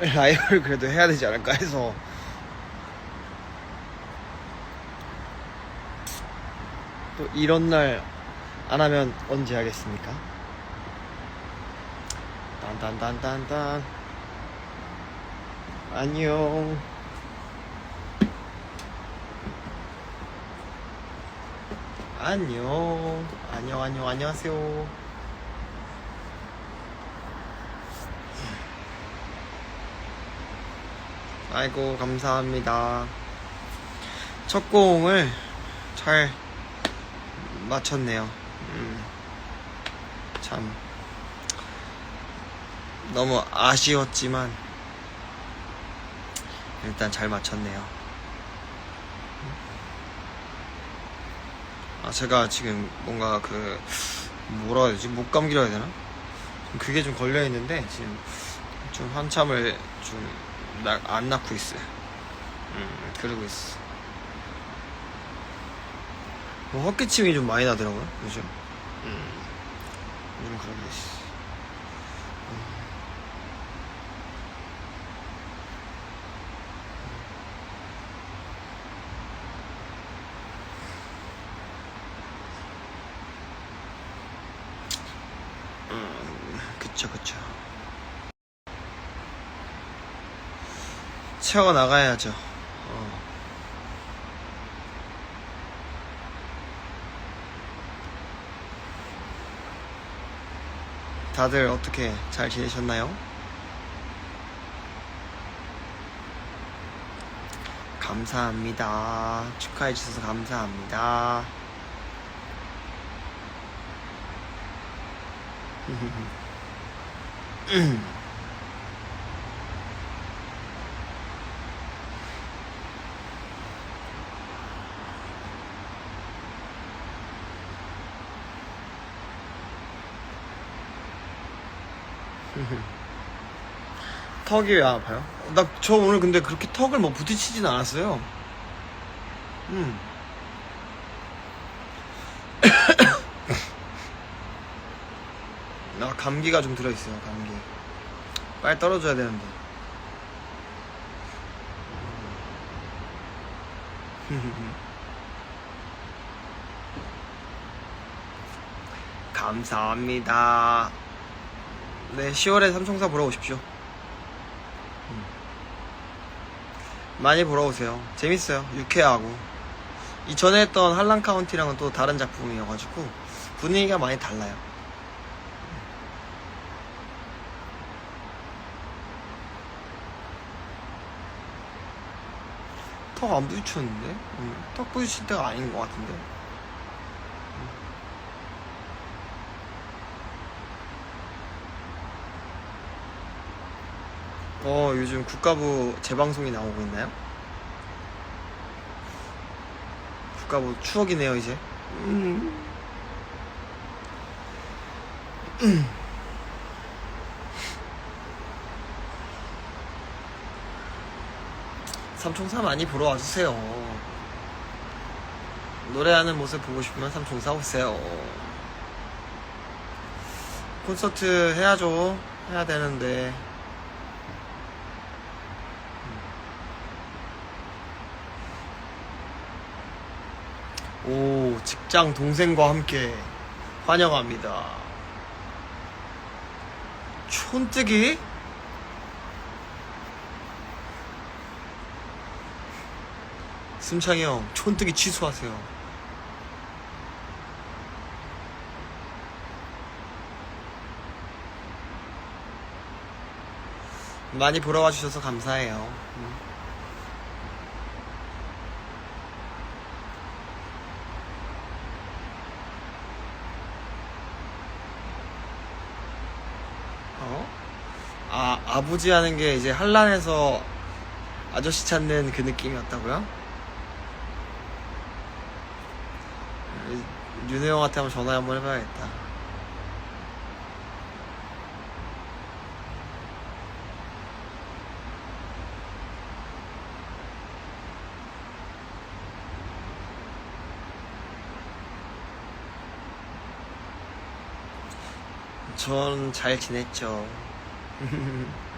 라이브를 그래도 해야 되지 않을까 해서. 또 이런 날 안 하면 언제 하겠습니까? 딴딴딴딴딴. 안녕. 안녕. 안녕 안녕 안녕하세요 아이고 감사합니다. 첫 공을 잘 맞췄네요. 음, 참. 너무 아쉬웠지만 일단 잘 맞췄네요. 아 제가 지금 뭔가 그 뭐라 해야 되지? 목감기라 해야 되나? 그게 좀 걸려 있는데 지금 좀 한참을 좀 안 낳고 있어요 음 그러고 있어. 뭐 헛기침이 좀 많이 나더라고요 요즘. 음. 요즘 그러고 있어. 음, 그쵸, 그쵸. 채워 나가야죠. 어. 다들 어떻게 잘 지내셨나요? 감사합니다. 축하해 주셔서 감사합니다. 턱이 왜 아파요? 나 저 오늘 근데 그렇게 턱을 뭐 부딪히진 않았어요. 음. 나 감기가 좀 들어있어요. 감기. 빨리 떨어져야 되는데. 감사합니다. 네, 10월에 삼총사 보러 오십시오. 많이 보러 오세요. 재밌어요. 유쾌하고. 이전에 했던 한란 카운티랑은 또 다른 작품이어가지고 분위기가 많이 달라요. 턱 안 부딪혔는데? 음, 턱 부딪힐 때가 아닌 것 같은데? 어, 요즘 국가부 재방송이 나오고 있나요? 국가부 추억이네요, 이제. 음. 삼총사 많이 보러 와주세요. 노래하는 모습 보고 싶으면 삼총사 오세요. 콘서트 해야죠. 해야 되는데. 오, 직장 동생과 함께 환영합니다. 촌뜨기? 숨창이 형, 촌뜨기 취소하세요. 많이 보러 와주셔서 감사해요. 음. 어? 아, 아버지 하는 게 이제 한란에서 아저씨 찾는 그 느낌이었다고요? 윤혜 형한테 한번 전화 한번 해봐야겠다. 전 잘 지냈죠.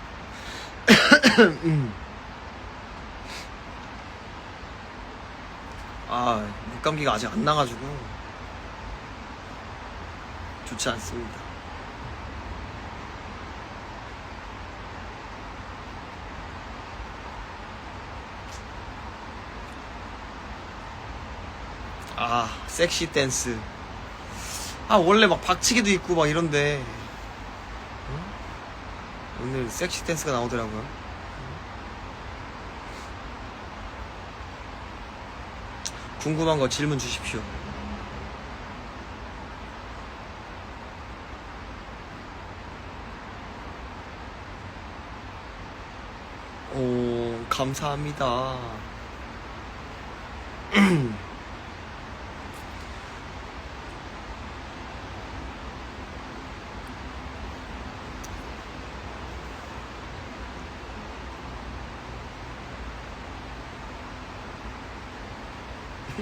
아, 목감기가 아직 안 나가지고 좋지 않습니다. 아, 섹시 댄스. 아, 원래 막 박치기도 있고 막 이런데. 응? 오늘 섹시 댄스가 나오더라고요. 궁금한 거 질문 주십시오. 오, 감사합니다.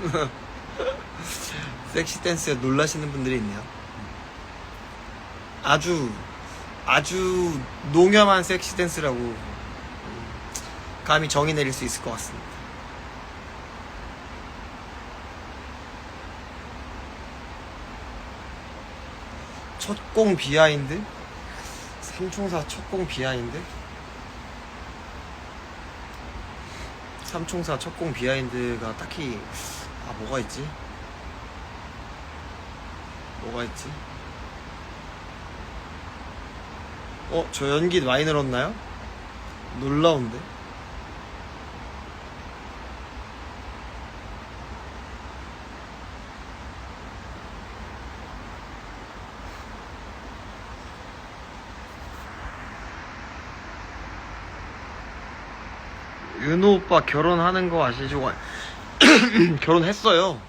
섹시 댄스에 놀라시는 분들이 있네요. 아주 아주 농염한 섹시 댄스라고 음, 감히 정의 내릴 수 있을 것 같습니다. 첫 공 비하인드? 삼총사 첫 공 비하인드? 삼총사 첫 공 비하인드가 딱히 아 뭐가 있지? 뭐가 있지? 어? 저 연기 많이 늘었나요? 놀라운데? 윤호 오빠 결혼하는 거 아시죠? 결혼했어요.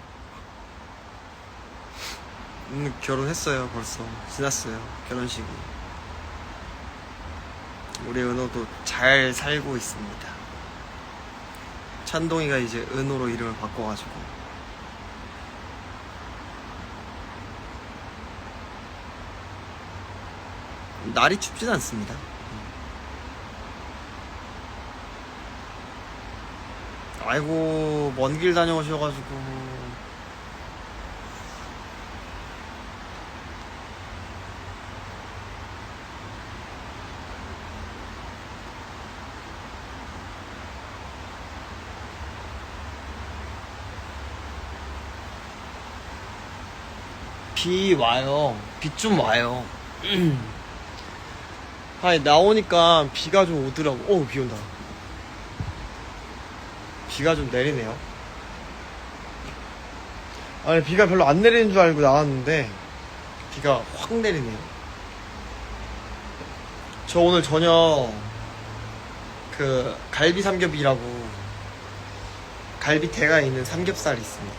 음, 결혼했어요 벌써. 지났어요 결혼식이. 우리 은호도 잘 살고 있습니다. 찬동이가 이제 은호로 이름을 바꿔가지고. 날이 춥진 않습니다 아이고 먼 길 다녀오셔가지고 비 와요. 비 좀 와요. 아니, 나오니까 비가 좀 오더라고. 오, 비 온다. 비가 좀 내리네요. 아니, 비가 별로 안 내리는 줄 알고 나왔는데, 비가 확 내리네요. 저 오늘 저녁, 그, 갈비 삼겹이라고, 갈비 대가 있는 삼겹살이 있습니다.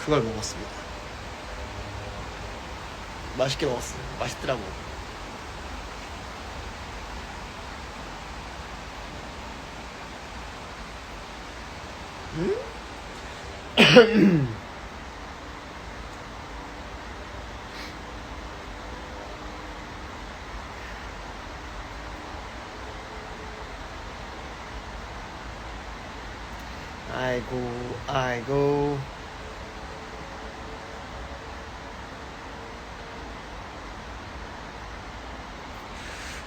그걸 먹었습니다. 맛있게 먹었어요. 맛있더라고. 음? 아이고, 아이고.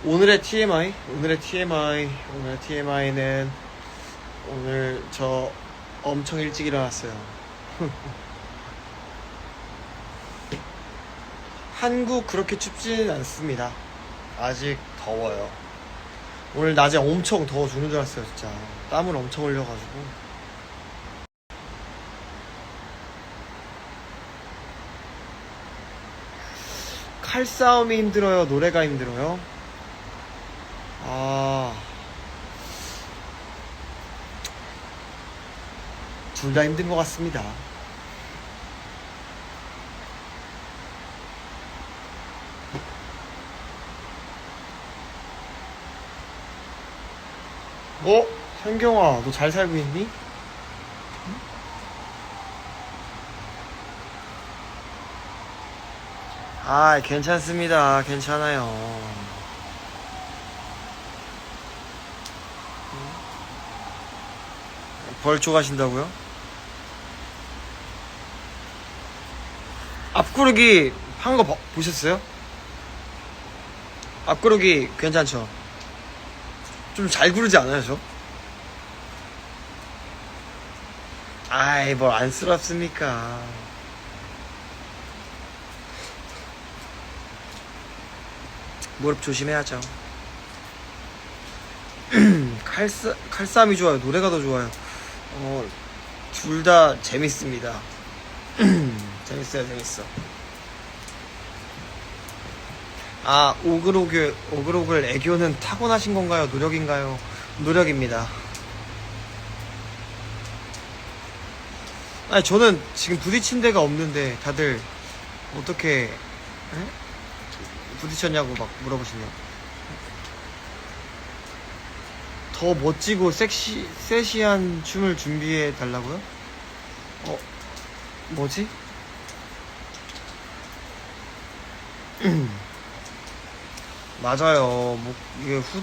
오늘의 TMI, 오늘의 TMI, 오늘의 TMI는 오늘 저 엄청 일찍 일어났어요. 한국 그렇게 춥지는 않습니다. 아직 더워요. 오늘 낮에 엄청 더워 죽는 줄 알았어요, 진짜. 땀을 엄청 흘려가지고. 칼싸움이 힘들어요, 노래가 힘들어요. 아. 둘 다 힘든 것 같습니다. 어? 현경아, 너 잘 살고 있니? 아, 괜찮습니다. 괜찮아요. 벌초 가신다고요? 앞구르기 한 거 보셨어요? 앞구르기 괜찮죠? 좀 잘 구르지 않아요, 저? 아이, 뭘 안쓰럽습니까? 무릎 조심해야죠. 칼싸, 칼싸움이 좋아요. 노래가 더 좋아요. 어, 둘 다 재밌습니다. 재밌어요, 재밌어. 아, 오글오글, 오글오글 애교는 타고나신 건가요? 노력인가요? 노력입니다. 아니, 저는 지금 부딪힌 데가 없는데 다들 어떻게, 에? 부딪혔냐고 막 물어보시네요. 더 멋지고 섹시, 섹시한 춤을 준비해 달라고요? 어, 뭐지? 맞아요. 목, 이게 후,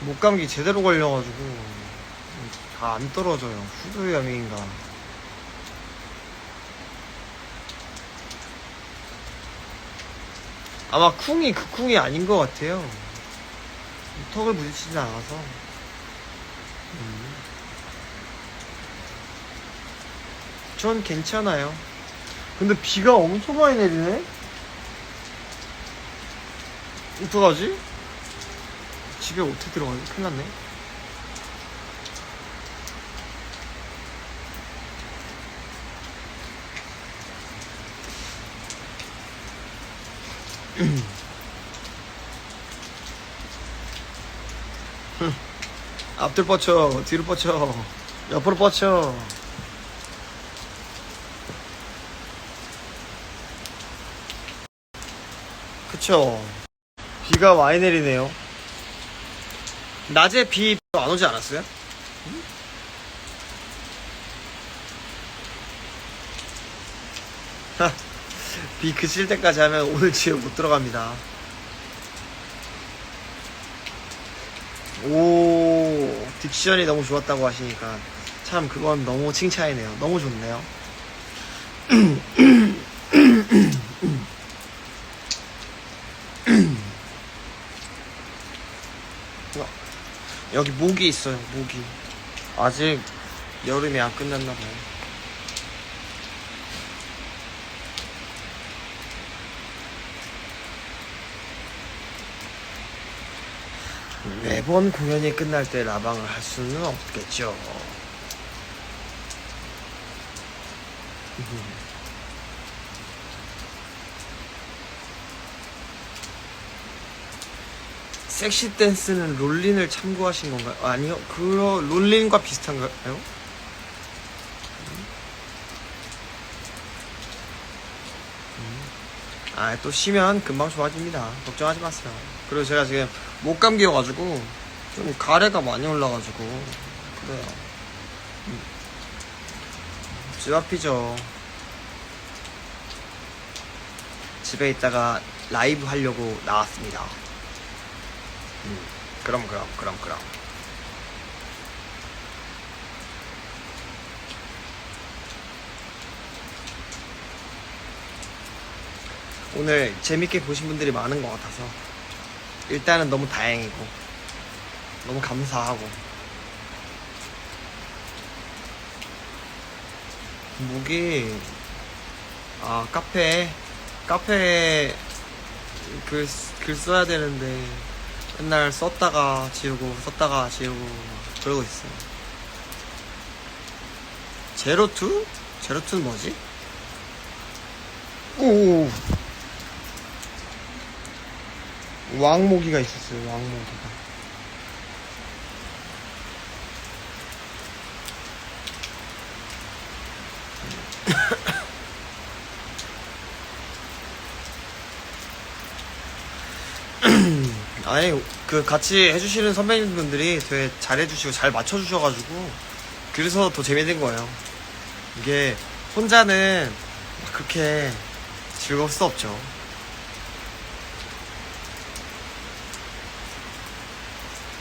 목감기 제대로 걸려가지고, 다 안 떨어져요. 후두염인가. 아마 쿵이 그 쿵이 아닌 것 같아요. 턱을 부딪히진 않아서. 음. 전 괜찮아요. 근데 비가 엄청 많이 내리네? 어떡하지? 집에 어떻게 들어가지? 큰일 났네. 앞들 뻗쳐, 뒤로 뻗쳐, 옆으로 뻗쳐. 그쵸. 비가 많이 내리네요. 낮에 비 안 오지 않았어요? 비 그칠 때까지 하면 오늘 집에 못 들어갑니다. 오, 딕션이 너무 좋았다고 하시니까 참 그건 너무 칭찬이네요. 너무 좋네요. 여기 모기 있어요, 모기. 아직 여름이 안 끝났나 봐요. 매번 공연이 끝날 때 라방을 할 수는 없겠죠. 섹시 댄스는 롤린을 참고하신 건가요? 아니요, 그거 롤린과 비슷한가요? 아, 또 쉬면 금방 좋아집니다. 걱정하지 마세요. 그리고 제가 지금 목 감기여가지고 좀 가래가 많이 올라가지고 그래요. 음. 집 앞이죠. 집에 있다가 라이브 하려고 나왔습니다. 음, 그럼 그럼 그럼 그럼. 오늘 재밌게 보신 분들이 많은 것 같아서 일단은 너무 다행이고 너무 감사하고 무기 아 카페 카페에 글, 글 써야 되는데 맨날 썼다가 지우고 썼다가 지우고 막 그러고 있어요 제로투? 제로투는 뭐지? 오 왕모기가 있었어요, 왕모기가. 아니, 그 같이 해주시는 선배님분들이 되게 잘해주시고 잘 맞춰주셔가지고, 그래서 더 재밌는 거예요. 이게 혼자는 막 그렇게 즐거울 수 없죠.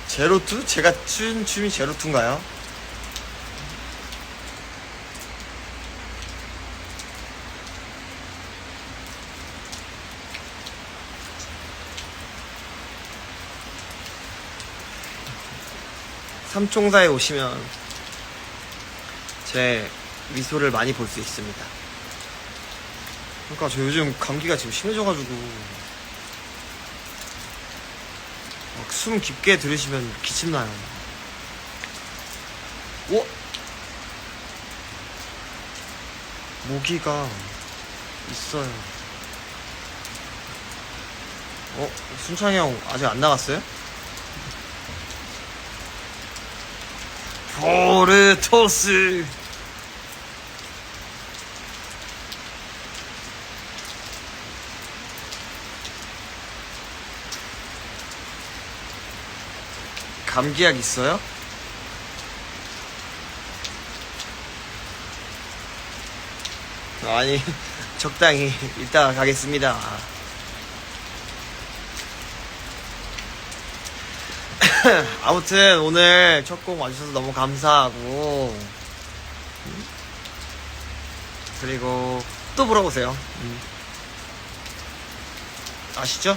제로투? 제가 춘 춤이 제로투인가요? 삼총사에 오시면 제 미소를 많이 볼 수 있습니다. 그러니까 저 요즘 감기가 지금 심해져가지고 막 숨 깊게 들으시면 기침 나요. 오? 모기가 있어요. 어? 순창이 형 아직 안 나갔어요? 포르토스 감기약 있어요? 아니 적당히 이따 가겠습니다 아무튼 오늘 첫 곡 와주셔서 너무 감사하고 음? 그리고 또 물어보세요 음. 아시죠?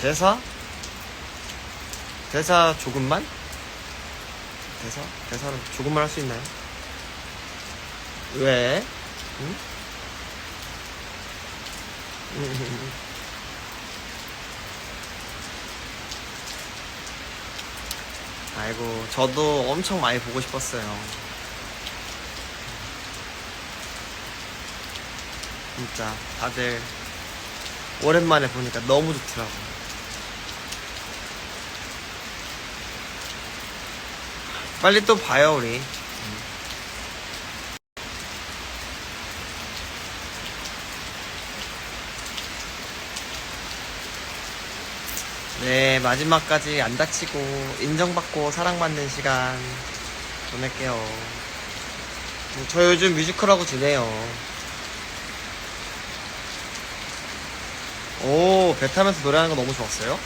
대사? 대사 조금만? 대사? 대사는 조금만 할 수 있나요? 왜? 응? 아이고, 저도 엄청 많이 보고 싶었어요. 진짜, 다들 오랜만에 보니까 너무 좋더라고. 빨리 또 봐요, 우리. 네, 마지막까지 안 다치고, 인정받고, 사랑받는 시간 보낼게요. 음, 저 요즘 뮤지컬하고 지내요. 오, 배 타면서 노래하는 거 너무 좋았어요?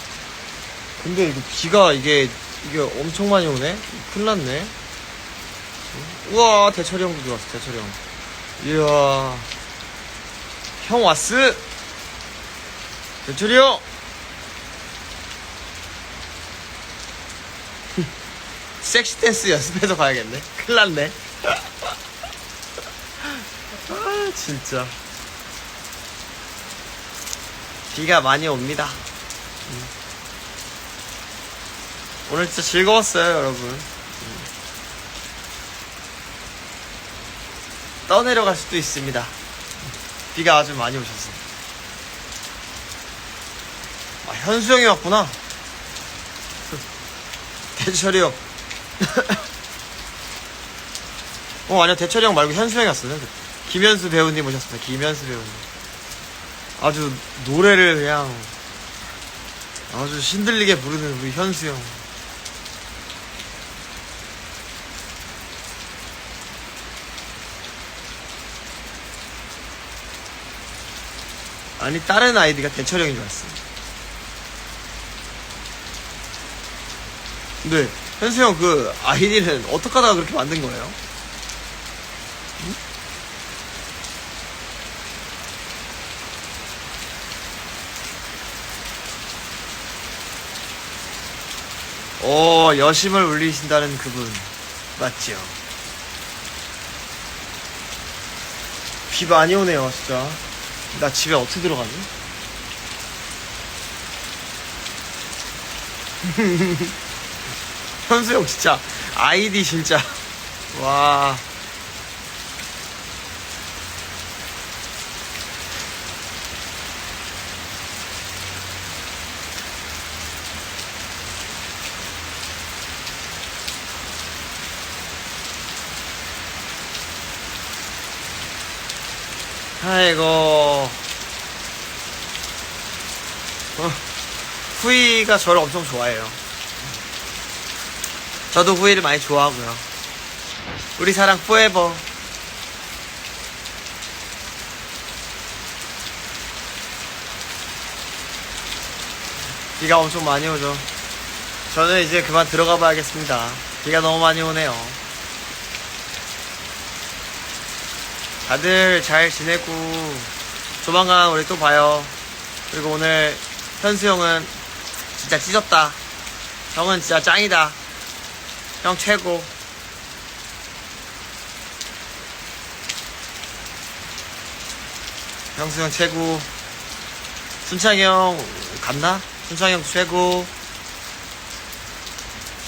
근데 이거 비가 이게, 이게 엄청 많이 오네? 큰일 났네. 우와, 대철이 형도 들어왔어, 대철이 형. 이야. 형 왔어! 대철이 형! 섹시 댄스 연습해서 가야겠네. 큰일 났네. 아, 진짜. 비가 많이 옵니다. 음. 오늘 진짜 즐거웠어요, 여러분. 음. 떠내려갈 수도 있습니다. 비가 아주 많이 오셔서. 아, 현수 형이 왔구나. 대철이 형. 어, 아니야. 대철이 형 말고 현수 형이 왔어요. 김현수 배우님 오셨습니다. 김현수 배우님. 아주 노래를 그냥 아주 신들리게 부르는 우리 현수 형. 아니 다른 아이디가 대철 형인 줄 알았어. 근데 현수 형 그 아이디는 어떻게 하다가 그렇게 만든 거예요? 응? 오, 어, 여심을 울리신다는 그분. 맞죠? 비 많이 오네요, 진짜. 나 집에 어떻게 들어가니? 현수 형 진짜 아이디 진짜 와 아이고 어, 후이가 저를 엄청 좋아해요 저도 후이를 많이 좋아하고요 우리 사랑 forever. 비가 엄청 많이 오죠. 저는 이제 그만 들어가 봐야겠습니다. 비가 너무 많이 오네요. 다들 잘 지내고 조만간 우리 또 봐요. 그리고 오늘 현수 형은 진짜 찢었다. 형은 진짜 짱이다. 형 최고. 형수 형 최고. 순창이 형 갔나? 순창이 형 최고.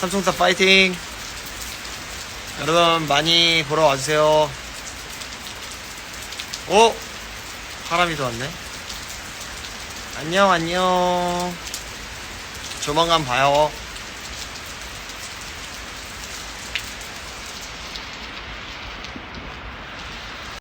삼총사 파이팅! 여러분 많이 보러 와주세요. 오! 하람이도 왔네. 안녕, 안녕. 조만간 봐요.